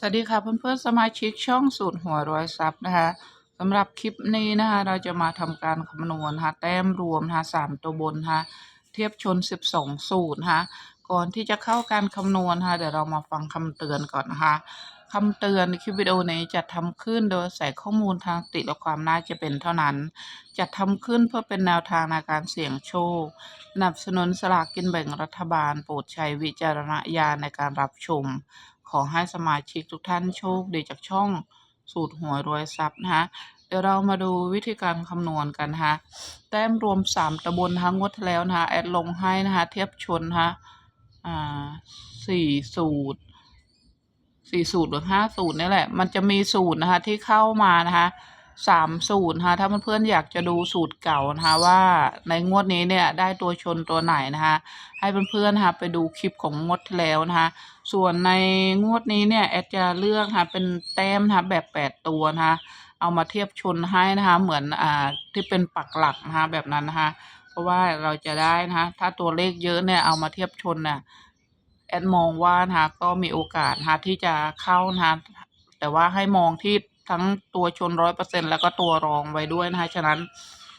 สวัสดีค่ะเพื่อนๆสมาชิกช่องสูตรหัวร้อยซับนะคะสำหรับคลิปนี้นะคะเราจะมาทำการคำนวณนะคะแต้มรวมนะคะสามตัวบนนะคะเทียบชน 12 สูตรนะคะก่อนที่จะเข้าการคำนวณนะคะเดี๋ยวเรามาฟังคำเตือนก่อนนะคะคำเตือนในคลิปวิดีโอนี้จะทำขึ้นโดยใส่ข้อมูลทางติและความน่าจะเป็นเท่านั้นจะทำขึ้นเพื่อเป็นแนวทางในการเสี่ยงโชคสนับสนุนสลากกินแบ่งรัฐบาล โปรดใช้วิจารณญาณในการรับชม ขอให้สมาชิกทุกท่านโชคดีจากช่องสูตรหวยรวยทรัพย์นะคะเดี๋ยวเรามาดูวิธีการคำนวณกันนะคะแต้มรวม 3ตะบนทั้งงวดแล้วนะคะแอดลงให้นะคะเทียบชนนะคะอ่าสี่สูตรสี่สูตรหรือห้าสูตรนี่แหละ มันจะมีสูตรนะคะที่เข้ามานะคะ สามสูตรนะคะถ้าเพื่อนๆอยากจะดูสูตรเก่านะคะว่าในงวดนี้เนี่ยได้ตัวชนตัวไหนนะคะให้เพื่อนๆนะคะไปดูคลิปของงวดที่แล้วนะคะส่วนในงวดนี้เนี่ยแอดจะเลือกค่ะเป็นแต้มนะคะแบบแปดตัวนะคะเอามาเทียบชนให้นะคะเหมือนอ่าที่เป็นปักหลักนะคะแบบนั้นนะคะเพราะว่าเราจะได้นะคะถ้าตัวเลขเยอะเนี่ยเอามาเทียบชนน่ะแอดมองว่านะคะก็มีโอกาสนะคะที่จะเข้านะคะแต่ว่าให้มองที่ ทั้งตัวชนร้อยเปอร์เซ็นแล้วก็ตัวรองไว้ด้วยนะคะฉะนั้น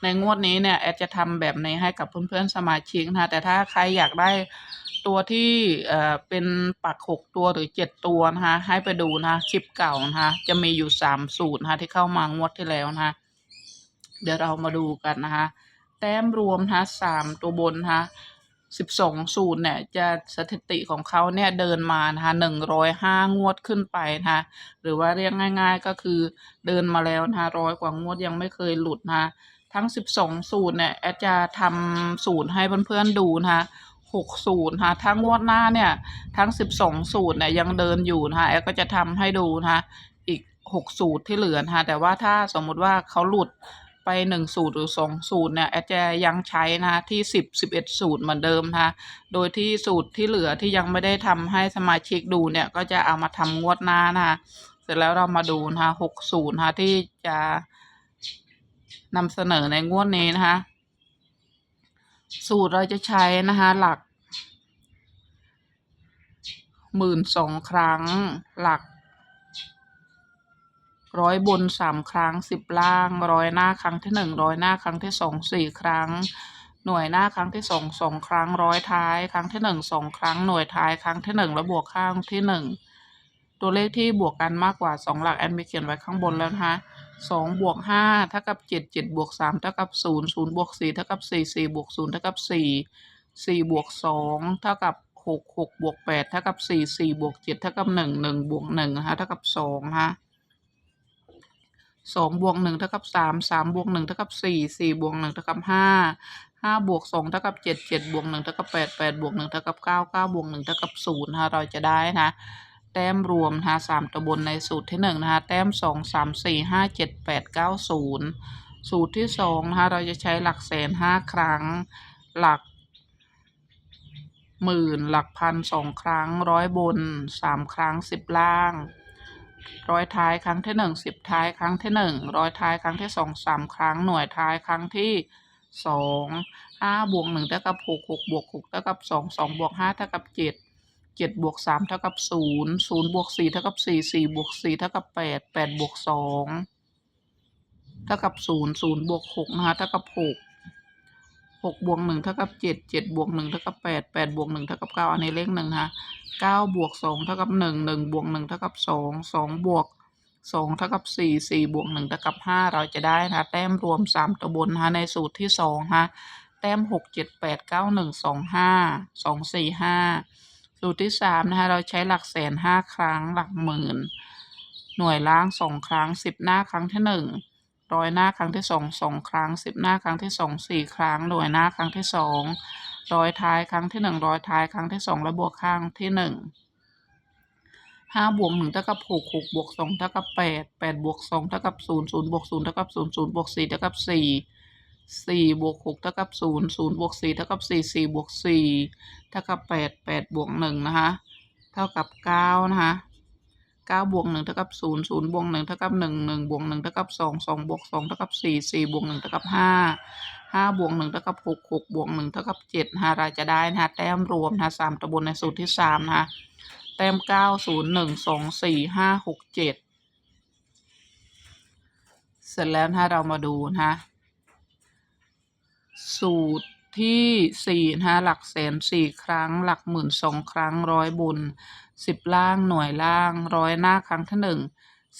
ในงวดนี้เนี่ยแอดจะทำแบบนี้ให้กับเพื่อนๆสมาชิกนะคะแต่ถ้าใครอยากได้ตัวที่เอ่อเป็นปักหกตัวหรือเจ็ดตัวนะคะให้ไปดูนะคะคลิปเก่านะคะจะมีอยู่สามสูตรนะคะที่เข้ามางวดที่แล้วนะคะเดี๋ยวเรามาดูกันนะคะแต้มรวมนะคะสามตัวบนนะคะ สิบสองสูตรเนี่ยจะสถิติของเขาเนี่ยเดินมานะคะหนึ่งร้อยห้างวดขึ้นไปนะคะหรือว่าเรียกง่าย ๆ ก็คือเดินมาแล้วนะคะร้อยกว่างวดยังไม่เคยหลุดนะคะทั้ง12สูตรเนี่ยแอดจะทำสูตรให้เพื่อนๆดูนะคะ6สูตรนะคะทั้งงวดหน้าเนี่ยทั้ง12สูตรเนี่ยยังเดินอยู่นะคะแอดก็จะทำให้ดูนะคะอีก6สูตรที่เหลือนะคะแต่ว่าถ้าสมมุติว่าเขาหลุด ไป1สูตรหรือ2สูตรเนี่ยแอดจะยังใช้นะคะที่ 10 11 สูตรเหมือนเดิมนะคะโดยที่สูตรที่เหลือที่ยังไม่ได้ทำให้สมาชิกดูเนี่ยก็จะเอามาทำงวดหน้านะคะเสร็จแล้วเรามาดูนะคะ6สูตรนะคะที่จะนำเสนอในงวดนี้นะคะสูตรเราจะใช้นะคะหลักหมื่นสองครั้งหลัก ร้อยบนสามครั้งสิบล่างร้อยหน้าครั้งที่หนึ่งร้อยหน้าครั้งที่สองสี่ครั้ง หน่วยหน้าครั้งที่สองสองครั้งร้อยท้าย ครั้งที่หนึ่งสองครั้งหน่วยท้ายครั้งที่หนึ่งแล้วบวกข้างที่หนึ่งตัวเลขที่บวกกันมากกว่าสองหลักแอนมีเขียนไว้ข้างบนแล้วนะคะสองบวกห้าเท่ากับเจ็ดเจ็ดบวกสามเท่ากับศูนย์ศูนย์บวกสี่เท่ากับสี่สี่บวกศูนย์เท่ากับสี่สี่บวกสองเท่ากับหกหกบวกแปดเท่ากับสี่สี่บวกเจ็ดเท่ากับหนึ่งหนึ่งบวกหนึ่งนะคะเท่ากับสองฮะ สองบวกหนึ่งเท่ากับสามสามบวกหนึ่งเท่ากับสี่สี่บวกหนึ่งเท่ากับห้าห้าบวกสองเท่ากับเจ็ดเจ็ดบวกหนึ่งเท่ากับแปดแปดบวกหนึ่งเท่ากับเก้าเก้าบวกหนึ่งเท่ากับศูนย์นะคะเราจะได้นะแต้มรวมนะคะสามตัวบนในสูตรที่หนึ่งนะคะแต้มสองสามสี่ห้าเจ็ดแปดเก้าศูนย์สูตรที่สองนะคะเราจะใช้หลักแสนห้าครั้ง หลักหมื่นหลักพันสองครั้งร้อยบนสามครั้งสิบล่าง ร้อยท้ายครั้งที่หนึ่งสิบท้ายครั้งที่หนึ่งร้อยท้ายครั้งที่สองสามครั้งหน่วยท้ายครั้งที่สองห้าบวกหนึ่งเท่ากับหกหกบวกหกเท่ากับสองสองบวกห้าเท่ากับเจ็ดเจ็ดบวกสามเท่ากับศูนย์ศูนย์บวกสี่เท่ากับสี่สี่บวกสี่เท่ากับแปดแปดบวกสองเท่ากับศูนย์ศูนย์บวกหกนะคะเท่ากับหก หกบวกหนึ่งเท่ากับเจ็ดเจ็ดบวกหนึ่งเท่ากับแปดแปดบวกหนึ่งเท่ากับเก้าอันนี้เลขหนึ่งนะคะเก้าบวกสองเท่ากับหนึ่งหนึ่งบวกหนึ่งเท่ากับสองสองบวกสองเท่ากับสี่สี่บวกหนึ่งเท่ากับห้าเราจะได้นะแต้มรวมสามตัวบนนะคะในสูตรที่สองนะคะแต้มหกเจ็ดแปดเก้าหนึ่งสองห้าสองสี่ห้าสูตรที่สามนะคะเราใช้หลักแสนห้าครั้งหลักหมื่น หน่วยล่างสองครั้งสิบหน้าครั้งที่หนึ่ง ร้อยหน้าครั้งที่สองสองครั้งสิบหน้าครั้งที่สองสี่ครั้งหน่วยหน้าครั้งที่สองร้อยท้ายครั้งที่หนึ่งร้อยท้ายครั้งที่สองและบวกข้างที่หนึ่งห้าบวกหนึ่งเท่ากับหกหกบวกสองเท่ากับแปดแปดบวกสองเท่ากับศูนย์ศูนย์บวกศูนย์เท่ากับศูนย์ศูนย์บวกสี่เท่ากับสี่สี่บวกหกเท่ากับศูนย์ศูนย์บวกสี่เท่ากับสี่สี่บวกสี่เท่ากับแปดแปดบวกหนึ่งนะคะ เท่ากับเก้านะคะ เก้าบวกหนึ่งเท่ากับศูนย์ศูนย์บวกหนึ่งเท่ากับหนึ่งหนึ่งบวกหนึ่งเท่ากับสองสองบวกสองเท่ากับสี่สี่บวกหนึ่งเท่ากับห้าห้าบวกหนึ่งเท่ากับหกหกบวกหนึ่งเท่ากับเจ็ดนะเราจะได้นะคะแต้มรวมนะคะสามตัวบนในสูตรที่สามนะคะแต้มเก้าศูนย์หนึ่งสองสี่ห้าหกเจ็ดเสร็จแล้วถ้าเรามาดูนะคะสูตรที่สี่นะคะหลักแสนสี่ครั้ง หลักหมื่นสองครั้งร้อยบน สิบล่างหน่วยล่างร้อยหน้าครั้งที่หนึ่ง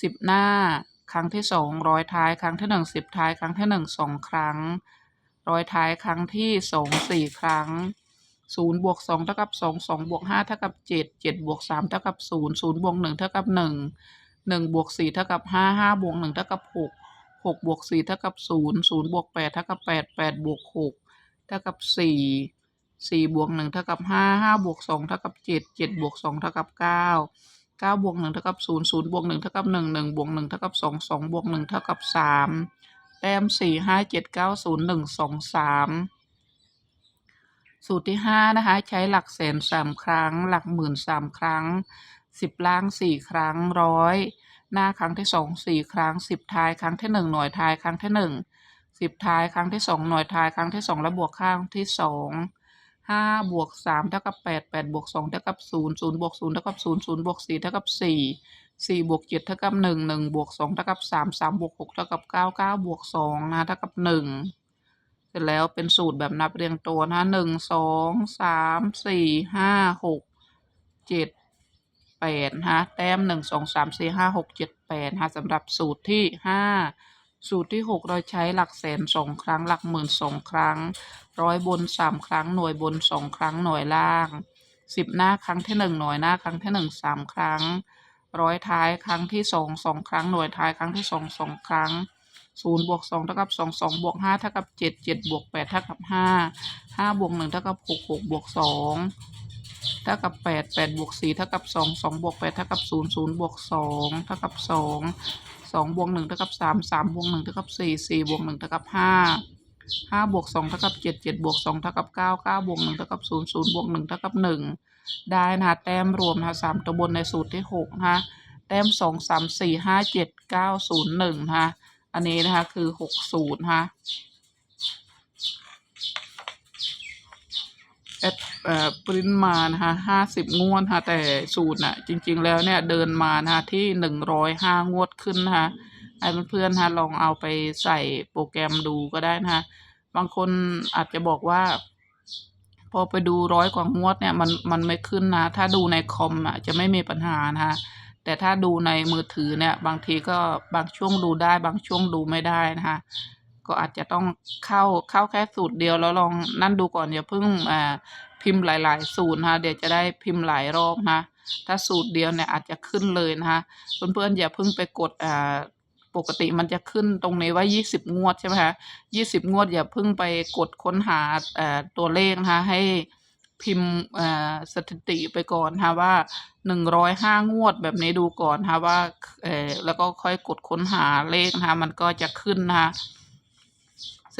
สิบหน้าครั้งที่สองร้อยท้ายครั้งที่หนึ่งสิบท้ายครั้งที่หนึ่งสองครั้งร้อยท้ายครั้งที่สองสี่ครั้งศูนย์บวกสองเท่ากับสองสองบวกห้าเท่ากับเจ็ดเจ็ดบวกสามเท่ากับศูนย์ศูนย์บวกหนึ่งเท่ากับหนึ่งหนึ่งบวกสี่เท่ากับห้าห้าบวกหนึ่งเท่ากับหกหกบวกสี่เท่ากับศูนย์ศูนย์บวกแปดเท่ากับแปดแปดบวกหกเท่ากับสี่ สี่บวกหนึ่งเท่ากับห้าห้าบวกสองเท่ากับเจ็ดเจ็ดบวกสองเท่ากับเก้าเก้าบวกหนึ่งเท่ากับศูนย์ศูนย์บวกหนึ่งเท่ากับหนึ่งหนึ่งบวกหนึ่งเท่ากับสองสองบวกหนึ่งเท่ากับสามแต้มสี่ห้าเจ็ดเก้าศูนย์หนึ่งสองสามสูตรที่ห้านะคะ ใช้หลักแสนสามครั้ง หลักหมื่นสามครั้งสิบล่างสี่ครั้งร้อยหน้าครั้งที่สองสี่ครั้งสิบท้ายครั้งที่หนึ่งหน่วยท้ายครั้งที่หนึ่งสิบท้ายครั้งที่สองหน่วยท้ายครั้งที่สองและบวกข้างที่สอง ห้าบวกสามเท่ากับแปดแปดบวกสองเท่ากับศูนย์ศูนย์บวกศูนย์เท่ากับศูนย์ศูนย์บวกสี่เท่ากับสี่สี่บวกเจ็ดเท่ากับหนึ่งหนึ่งบวกสองเท่ากับสามสามบวกหกเท่ากับเก้าเก้าบวกสองนะเท่ากับหนึ่งเสร็จแล้วเป็นสูตรแบบนับเรียงตัวนะหนึ่งสองสามสี่ห้าหกเจ็ดแปดฮะแต้มหนึ่งสองสามสี่ห้าหกเจ็ดแปดฮะสำหรับสูตรที่ห้า สูตรที่หกเราใช้หลักแสนสองครั้ง หลักหมื่นสองครั้ง ร้อยบนสามครั้ง หน่วยบนสองครั้ง หน่วยล่างสิบหน้าครั้งที่หนึ่งหน่วยหน้าครั้งที่หนึ่งสามครั้ง ร้อยท้ายครั้งที่สองสองครั้ง หน่วยท้ายครั้งที่สองสองครั้งศูนย์บวกสองเท่ากับสองสองบวกห้าเท่ากับเจ็ดเจ็ดบวกแปดเท่ากับห้าห้าบวกหนึ่งเท่ากับหกหกบวกสองเท่ากับแปดแปดบวกสี่เท่ากับสองสองบวกแปดเท่ากับศูนย์ศูนย์บวกสองเท่ากับสอง สองบวกหนึ่งเท่ากับสามสามบวกหนึ่งเท่ากับสี่สี่บวกหนึ่งเท่ากับห้าห้าบวกสองเท่ากับเจ็ดเจ็ดบวกสองเท่ากับเก้าเก้าบวกหนึ่งเท่ากับศูนย์ศูนย์บวกหนึ่งเท่ากับหนึ่งได้นะคะแต้มรวมนะคะสามตัวบนในสูตรที่หกนะคะแต้มสองสามสี่ห้าเจ็ดเก้าศูนย์หนึ่งนะคะอันนี้นะคะคือหกสูตรนะคะ แอดเออปริ้นมานะคะห้าสิบงวดค่ะแต่สูตรน่ะจริง ๆ แล้วเนี่ยเดินมานะคะที่หนึ่งร้อยห้างวดขึ้นนะคะให้เพื่อนๆนะคะลองเอาไปใส่โปรแกรมดูก็ได้นะคะบางคนอาจจะบอกว่า พอไปดูร้อยกว่างวดเนี่ยมันมันไม่ขึ้นนะ ถ้าดูในคอมอะจะไม่มีปัญหานะคะแต่ถ้าดูในมือถือเนี่ย บางทีก็บางช่วงดูได้ บางช่วงดูไม่ได้นะคะ ก็อาจจะต้องเข้าเข้าแค่สูตรเดียวแล้วลองนั่นดูก่อนอย่าเพิ่งอ่าพิมพ์หลาย ๆ สูตรนะคะเดี๋ยวจะได้พิมพ์หลายรอบนะถ้าสูตรเดียวเนี่ยอาจจะขึ้นเลยนะคะเพื่อนๆอย่าเพิ่งไปกดอ่าปกติมันจะขึ้นตรงนี้ว่า 20 งวดใช่ไหมคะ20 งวดอย่าเพิ่งไปกดค้นหาตัวเลขนะคะให้พิมพ์สถิติไปก่อนนะคะว่า 105 งวดแบบนี้ดูก่อนนะคะว่าแล้วก็ค่อยกดค้นหาเลขนะคะมันก็จะขึ้นนะคะ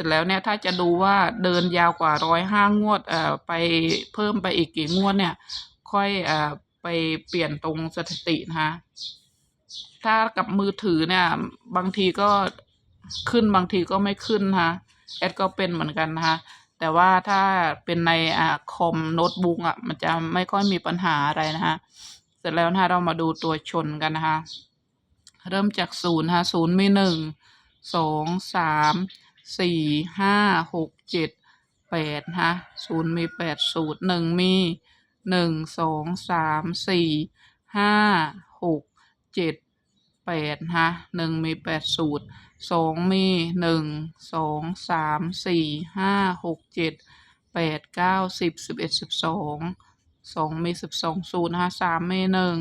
ร็จแล้วเนี่ยถ้าจะดูว่าเดินยาวกว่าร้อยห้างวดเอ่อไปเพิ่มไปอีกกี่งวดเนี่ย ค่อยเอ่อไปเปลี่ยนตรงสถิตินะคะถ้ากับมือถือเนี่ย บางทีก็ขึ้นบางทีก็ไม่ขึ้นนะคะแอดก็เป็นเหมือนกันนะคะแต่ว่าถ้าเป็นในอ่าคอมโน้ตบุ๊กอะมันจะไม่ค่อยมีปัญหาอะไรนะคะเสร็จแล้วนะคะเรามาดูตัวชนกันนะคะ เริ่มจากศูนย์นะคะศูนย์มีหนึ่งสองสาม สี่ห้าหกเจ็ดแปดนะศูนย์มีแปดสูตรหนึ่งมีหนึ่งสองสามสี่ห้าหกเจ็ดแปดนะหนึ่งมีแปดสูตรสองมีหนึ่งสองสามสี่ห้าหกเจ็ดแปดเก้าสิบสิบเอ็ดสิบสองสองมีสิบสองสูตรนะคะสามมีหนึ่ง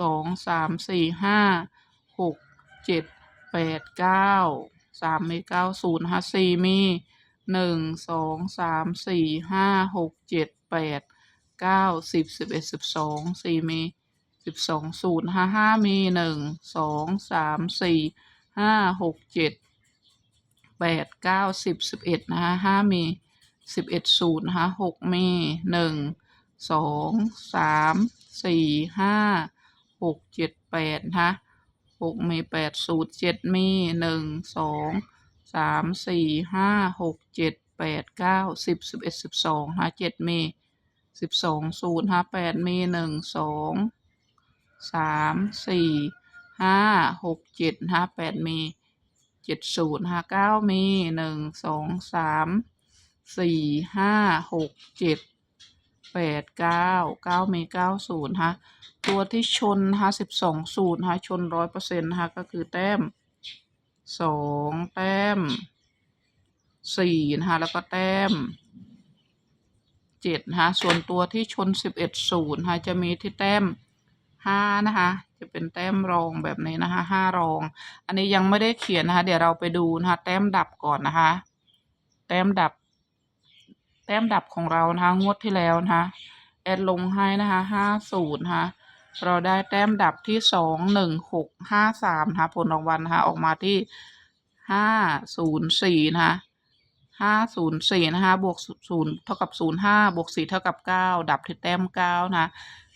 สองสามสี่ห้าหกเจ็ดแปดเก้า สามมีเก้าศูนย์ห้าสี่มีหนึ่งสองสามสี่ห้าหกเจ็ดแปดเก้าสิบสิบเอ็ดสิบสองสี่มีสิบสองศูนย์ห้าห้ามีหนึ่งสองสามสี่ห้าหกเจ็ดแปดเก้าสิบสิบเอ็ดนะคะห้ามีสิบเอ็ดศูนย์นะคะหกมีหนึ่งสองสามสี่ห้าหกเจ็ดแปดนะคะ หกมีแปดสูตรเจ็ดมีหนึ่งสองสามสี่ห้าหกเจ็ดแปดเก้าสิบสิบเอ็ดสิบสองนะเจ็ดมีสิบสองศูนย์ห้าแปดมีหนึ่งสองสามสี่ห้าหกเจ็ดห้าแปดมีเจ็ดศูนย์ห้าเก้ามีหนึ่งสองสามสี่ห้าหกเจ็ด แปดเก้าเก้ามีเก้าศูนย์ฮะตัวที่ชนฮะสิบสองศูนย์ฮะชนร้อยเปอร์เซ็นต์ฮะก็คือแต้มสองแต้มสี่นะคะ แล้วก็แต้มเจ็ดนะคะ ส่วนตัวที่ชนสิบเอ็ดศูนย์นะคะจะมีที่แต้มห้านะคะ จะเป็นแต้มรองแบบนี้นะคะห้ารอง อันนี้ยังไม่ได้เขียนนะคะ เดี๋ยวเราไปดูนะคะ แต้มดับก่อนนะคะ แต้มดับ แต้มดับของเรานะคะงวดที่แล้วนะคะแอดลงให้นะคะห้าศูนย์นะคะเราได้แต้มดับที่สองหนึ่งหกห้าสามนะคะผลรางวัลนะคะออกมาที่ห้าศูนย์สี่นะคะห้าศูนย์สี่นะคะบวกศูนย์เท่ากับศูนย์ห้าบวกสี่เท่ากับเก้าดับที่แต้มเก้านะคะ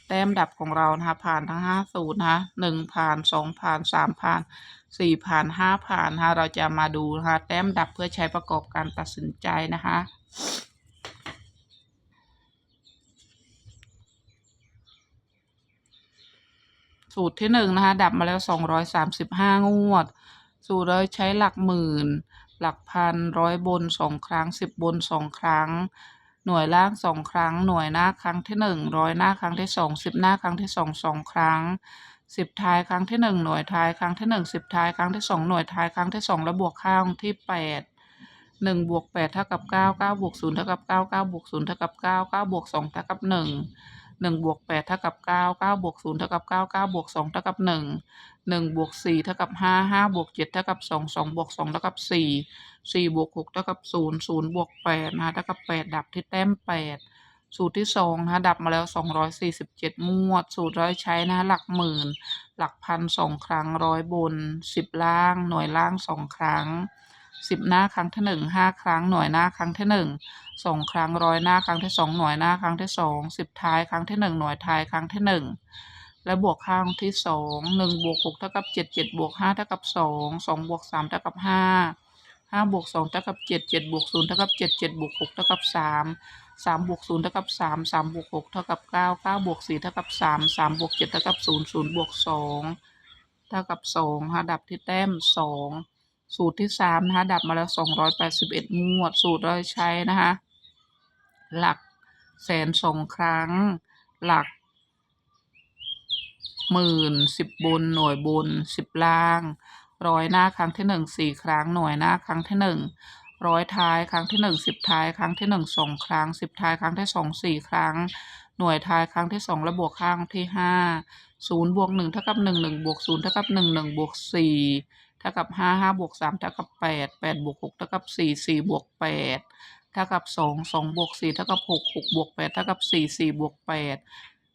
แต้มดับของเรานะคะผ่านทั้งห้าศูนย์นะคะหนึ่งผ่านสองผ่านสามผ่านสี่ผ่านห้าผ่านนะคะเราจะมาดูนะคะแต้มดับเพื่อใช้ประกอบการตัดสินใจนะคะ สูตรที่หนึ่งนะคะ ดับมาแล้วสองร้อยสามสิบห้างวด สูตรเราใช้หลักหมื่น หลักพันร้อยบนสองครั้งสิบบนสองครั้ง หน่วยล่างสองครั้ง หน่วยหน้าครั้งที่หนึ่งร้อยหน้าครั้งที่สองสิบหน้าครั้งที่สองสองครั้งสิบท้ายครั้งที่หนึ่งหน่วยท้ายครั้งที่หนึ่งสิบท้ายครั้งที่สองหน่วยท้ายครั้งที่สองแล้วบวกข้างที่แปดหนึ่งบวกแปดเท่ากับเก้าเก้าบวกศูนย์เท่ากับเก้าเก้าบวกศูนย์เท่ากับเก้าเก้าบวกสองเท่ากับหนึ่ง หนึ่งบวกแปดเท่ากับเก้าเก้าบวกศูนย์เท่ากับเก้าเก้าบวกสองเท่ากับหนึ่งหนึ่งบวกสี่เท่ากับห้าห้าบวกเจ็ดเท่ากับสองสองบวกสองเท่ากับสี่สี่บวกหกเท่ากับศูนย์ศูนย์บวกแปดนะคะเท่ากับแปดดับที่แต้มแปดสูตรที่สองนะคะดับมาแล้วสองร้อยสี่สิบเจ็ดงวด สูตรร้อยใช้นะคะหลักหมื่น หลักพันสองครั้งร้อยบนสิบล่าง หน่วยล่างสองครั้ง สิบหน้าครั้งที่หนึ่งห้าครั้งหน่วยหน้าครั้งที่หนึ่งสองครั้งร้อยหน้าครั้งที่สองหน่วยหน้าครั้งที่สองสิบท้ายครั้งที่หนึ่งหน่วยท้ายครั้งที่หนึ่งและบวกข้างที่สองหนึ่งบวกหกเท่ากับเจ็ดเจ็ดบวกห้าเท่ากับสองสองบวกสามเท่ากับห้าห้าบวกสองเท่ากับเจ็ดเจ็ดบวกศูนย์เท่ากับเจ็ดเจ็ดบวกหกเท่ากับสามสามบวกศูนย์เท่ากับสามสามบวกหกเท่ากับเก้าเก้าบวกสี่เท่ากับสามสามบวกเจ็ดเท่ากับศูนย์ศูนย์บวกสองเท่ากับสองนะคะดับที่แต้มสอง สูตรที่สามนะคะ ดับมาแล้วสองร้อยแปดสิบเอ็ดงวด สูตรเราใช้นะคะ หลักแสนสองครั้ง หลัก หมื่นสิบบนหน่วยบนสิบล่างร้อยหน้าครั้งที่หนึ่งสี่ครั้งหน่วยหน้าครั้งที่หนึ่งร้อยท้ายครั้งที่หนึ่งสิบท้ายครั้งที่หนึ่งสองครั้งสิบท้ายครั้งที่สองสี่ครั้ง หน่วยท้ายครั้งที่สองและบวกข้างที่ห้าศูนย์บวกหนึ่งเท่ากับหนึ่งหนึ่งบวกศูนย์เท่ากับหนึ่งหนึ่งบวกสี่ เท่ากับห้าห้าบวกสามเท่ากับแปดแปดบวกหกเท่ากับสี่สี่บวกแปดเท่ากับสองสองบวกสี่เท่ากับหกหกบวกแปดเท่ากับสี่สี่บวกแปด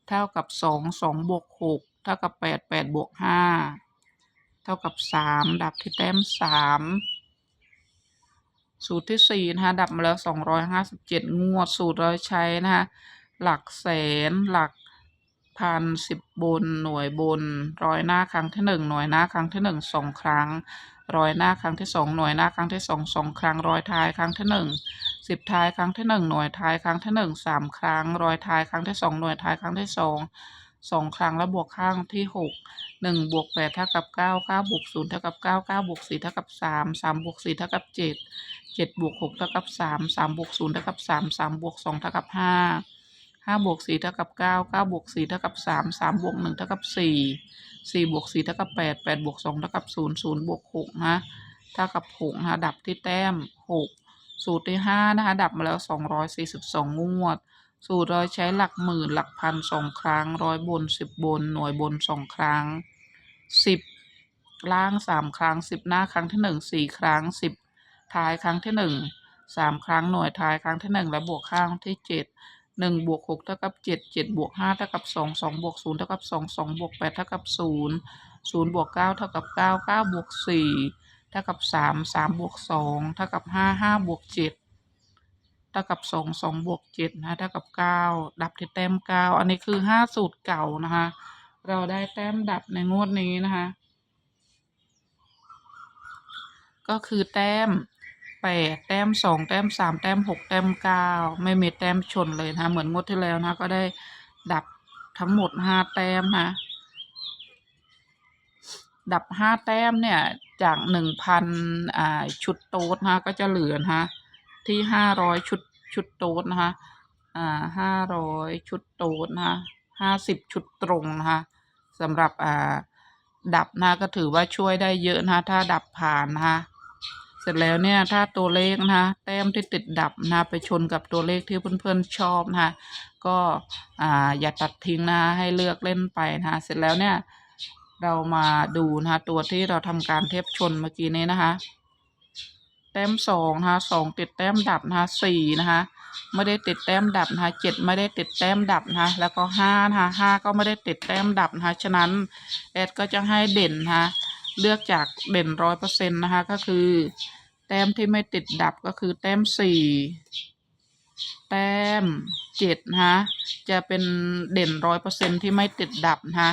เท่ากับสองสองบวกหกเท่ากับแปดแปดบวกห้าเท่ากับสามดับที่แต้มสามสูตรที่สี่นะคะดับมาแล้วสองร้อยห้าสิบเจ็ดงวดสูตรเราใช้นะคะหลักแสนหลัก พันสิบบนหน่วยบน ร้อยหน้าครั้งที่หนึ่งหน่วยหน้าครั้งที่หนึ่งสองครั้ง ร้อยหน้าครั้งที่สองหน่วยหน้าครั้งที่สองสองครั้ง ร้อยท้ายครั้งที่หนึ่งสิบท้ายครั้งที่หนึ่งหน่วยท้ายครั้งที่หนึ่งสามครั้ง ร้อยท้ายครั้งที่สองหน่วยท้ายครั้งที่สองสองครั้งแล้วบวกข้างที่หกหนึ่งบวกแปดเท่ากับเก้าเก้าบวกศูนย์เท่ากับเก้าเก้าบวกสี่เท่ากับสามสามบวกสี่เท่ากับเจ็ดเจ็ดบวกหกเท่ากับสามสามบวกศูนย์เท่ากับสามสามบวกสองเท่ากับห้า ห้าบวกสี่เท่ากับเก้าเก้าบวกสี่เท่ากับสามสามบวกหนึ่งเท่ากับสี่สี่บวกสี่เท่ากับแปดแปดบวกสองเท่ากับศูนย์ศูนย์บวกหกนะเท่ากับหกนะดับที่แต้มหกสูตรที่ห้านะคะดับมาแล้วสองร้อยสี่สิบสองงวด สูตรเราใช้หลักหมื่นหลักพันสองครั้งร้อยบนสิบบนหน่วยบนสองครั้งสิบล่างสามครั้งสิบหน้าครั้งที่หนึ่งสี่ครั้งสิบท้ายครั้งที่หนึ่งสามครั้งหน่วยท้ายครั้งที่หนึ่งและบวกข้างที่เจ็ด หนึ่งบวกหกเท่ากับเจ็ดเจ็ดบวกห้าเท่ากับสองสองบวกศูนย์เท่ากับสองสองบวกแปดเท่ากับศูนย์ศูนย์บวกเก้าเท่ากับเก้าเก้าบวกสี่เท่ากับสามสามบวกสองเท่ากับห้าห้าบวกเจ็ดเท่ากับสองสองบวกเจ็ดนะเท่ากับเก้าดับที่แต้มเก้าอันนี้คือห้าสูตรเก่านะคะ เราได้แต้มดับในงวดนี้นะคะ ก็คือแต้ม แปดแต้มสองแต้มสามแต้มหกแต้มเก้าไม่มีแต้มชนเลยนะเหมือนงวดที่แล้วนะก็ได้ดับทั้งหมดห้าแต้มนะดับห้าแต้มเนี่ยจากหนึ่งพันอ่าชุดโต๊ดนะคะก็จะเหลือนะที่ห้าร้อยชุดชุดโต๊ดนะคะอ่าห้าร้อยชุดโต๊ดนะคะห้าสิบชุดตรงนะคะสำหรับอ่าดับนะคะก็ถือว่าช่วยได้เยอะนะถ้าดับผ่านนะคะ สร็จแล้วเนี่ยถ้าตัวเลขนะคะแต้มที่ติดดับนะไปชนกับตัวเลขที่เพื่อนๆชอบนะคะก็อ่าอย่าตัดทิ้งนะให้เลือกเล่นไปนะคะเสร็จแล้วเนี่ยเรามาดูนะคะตัวที่เราทำการเทียบชนเมื่อกี้นี้นะคะแต้มสองนะคะสองติดแต้มดับนะคะสี่นะคะไม่ได้ติดแต้มดับนะคะเจ็ดไม่ได้ติดแต้มดับนะคะแล้วก็ห้านะคะห้าก็ไม่ได้ติดแต้มดับนะคะฉะนั้นแอดก็จะให้เด่นนะคะ เลือกจากเด่นร้อยเปอร์เซ็นต์นะคะ ก็คือ แต้มที่ไม่ติดดับก็คือแต้มสี่แต้มเจ็ดนะคะจะเป็นเด่นร้อยเปอร์เซ็นต์ที่ไม่ติดดับนะคะ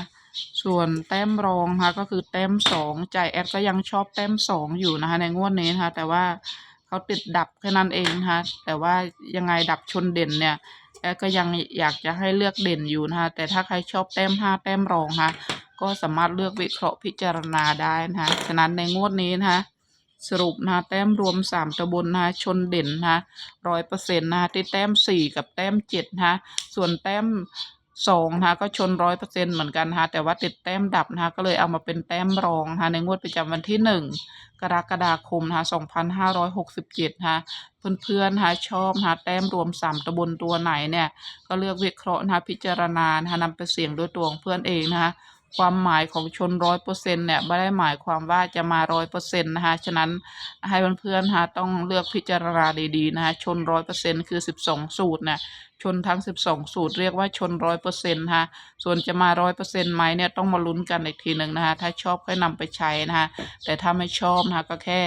ส่วนแต้มรองนะคะก็คือแต้มสองใจแอดก็ยังชอบแต้มสองอยู่นะคะในงวดนี้นะคะแต่ว่าเขาติดดับแค่นั้นเองนะคะแต่ว่ายังไงดับชนเด่นเนี่ยแอดก็ยังอยากจะให้เลือกเด่นอยู่นะคะแต่ถ้าใครชอบแต้มห้าแต้มรองนะคะ ก็สามารถเลือกวิเคราะห์พิจารณาได้นะคะฉะนั้นในงวดนี้นะคะสรุปนะแต้มรวมสามตัวบนนะคะชนเด่นนะคะร้อยเปอร์เซ็นต์นะคะที่แต้มสี่กับแต้มเจ็ดนะคะส่วนแต้มสองนะคะก็ชนร้อยเปอร์เซ็นต์เหมือนกันนะคะแต่ว่าติดแต้มดับนะคะก็เลยเอามาเป็นแต้มรองนะคะในงวดประจำวันที่หนึ่งกรกฎาคมนะคะสองพันห้าร้อยหกสิบเจ็ดนะคะเพื่อนๆนะคะชอบนะคะแต้มรวมสามตัวบนตัวไหนเนี่ย ก็เลือกวิเคราะห์นะคะพิจารณานะคะนำไปเสี่ยงด้วยตัวของเพื่อนเองนะ ความหมายของชนร้อยเปอร์เซ็นเนี่ยไม่ได้หมายความว่าจะมาร้อยเปอร์เซ็นต์นะคะฉะนั้นให้เพื่อนๆนะต้องเลือกพิจารณาดีๆนะคะชนร้อยเปอร์เซ็นต์คือสิบสองสูตรเนี่ยชนทั้งสิบสองสูตรเรียกว่าชนร้อยเปอร์เซ็นต์นะคะส่วนจะมาร้อยเปอร์เซ็นต์ไหมเนี่ยต้องมาลุ้นกันอีกทีหนึ่งนะคะถ้าชอบก็นำไปใช้นะคะแต่ถ้าไม่ชอบนะคะก็แค่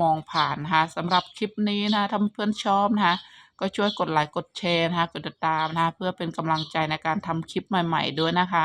มองผ่านนะคะสำหรับคลิปนี้นะคะถ้าเพื่อนชอบนะคะก็ช่วยกดไลค์กดแชร์นะคะกดติดตามนะคะเพื่อเป็นกำลังใจในการทำคลิปใหม่ ๆ ด้วยนะคะ